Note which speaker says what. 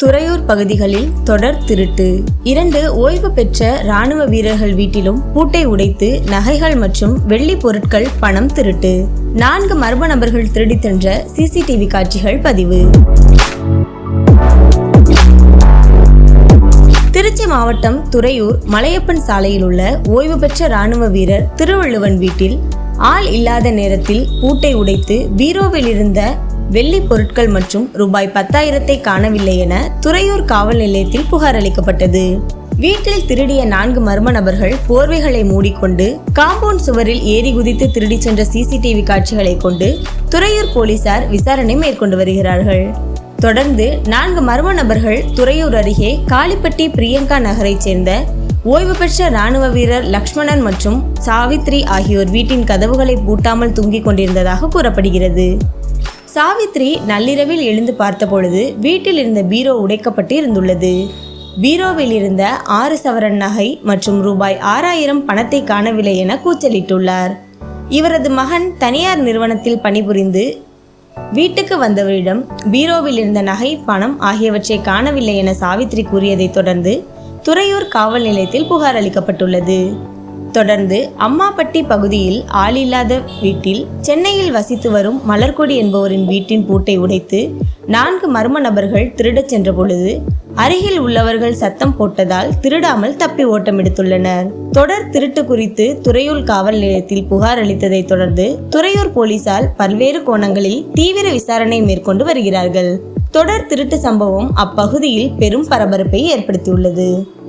Speaker 1: துறையூர் பகுதிகளில் தொடர் திருட்டு. இரண்டு ஓய்வு பெற்ற ராணுவ வீரர்கள் வீட்டிலும் பூட்டை உடைத்து நகைகள் மற்றும் வெள்ளி பொருட்கள் பணம் திருட்டு. நான்கு மர்ம நபர்கள் திருடிச் சென்ற சிசிடிவி காட்சிகள் பதிவு. திருச்சி மாவட்டம் துறையூர் மலையப்பன் சாலையில் உள்ள ஓய்வு பெற்ற ராணுவ வீரர் திருவள்ளுவன் வீட்டில் ஆள் இல்லாத நேரத்தில் பூட்டை உடைத்து பீரோவில் இருந்த வெள்ளி பொருட்கள் மற்றும் ரூபாய் பத்தாயிரத்தை காணவில்லை என துறையூர் காவல் நிலையத்தில் புகார் அளிக்கப்பட்டது. வீட்டில் திருடிய நான்கு மர்ம நபர்கள் போர்வைகளை மூடிக்கொண்டு காம்பவுண்ட் சுவரில் ஏறி குதித்து திருடிச் சென்ற சிசிடிவி காட்சிகளை கொண்டு துறையூர் போலீசார் விசாரணை மேற்கொண்டு வருகிறார்கள். தொடர்ந்து நான்கு மர்ம நபர்கள் துறையூர் அருகே காளிப்பட்டி பிரியங்கா நகரைச் சேர்ந்த ஓய்வு பெற்ற ராணுவ வீரர் லக்ஷ்மணன் மற்றும் சாவித்ரி ஆகியோர் வீட்டின் கதவுகளை பூட்டாமல் தூங்கிக் கொண்டிருந்ததாக கூறப்படுகிறது. சாவித்ரி நள்ளிரவில் எழுந்து பார்த்தபொழுது வீட்டில் இருந்த பீரோ உடைக்கப்பட்டு இருந்துள்ளது பீரோவில் இருந்த ஆறு சவரன் நகை மற்றும் ரூபாய் ஆறாயிரம் பணத்தை காணவில்லை என கூச்சலிட்டுள்ளார். இவரது மகன் தனியார் நிறுவனத்தில் பணிபுரிந்து வீட்டுக்கு வந்தவரிடம் பீரோவில் இருந்த நகை பணம் ஆகியவற்றை காணவில்லை என சாவித்ரி கூறியதைத் தொடர்ந்து துறையூர் காவல் நிலையத்தில் புகார் அளிக்கப்பட்டுள்ளது. தொடர்ந்து அம்மாப்பட்டி பகுதியில் ஆளில்லாத வீட்டில் சென்னையில் வசித்து வரும் மலர்கொடி என்பவரின் வீட்டின் பூட்டை உடைத்து நான்கு மர்ம நபர்கள் திருடச் சென்ற பொழுது அருகில் உள்ளவர்கள் சத்தம் போட்டதால் திருடாமல் தப்பி ஓட்டம் எடுத்துள்ளனர். தொடர் திருட்டு குறித்து துறையூர் காவல் நிலையத்தில் புகார் அளித்ததைத் தொடர்ந்து துறையூர் போலீசார் பல்வேறு கோணங்களில் தீவிர விசாரணை மேற்கொண்டு வருகிறார்கள். தொடர் திருட்டு சம்பவம் அப்பகுதியில் பெரும் பரபரப்பை ஏற்படுத்தியுள்ளது.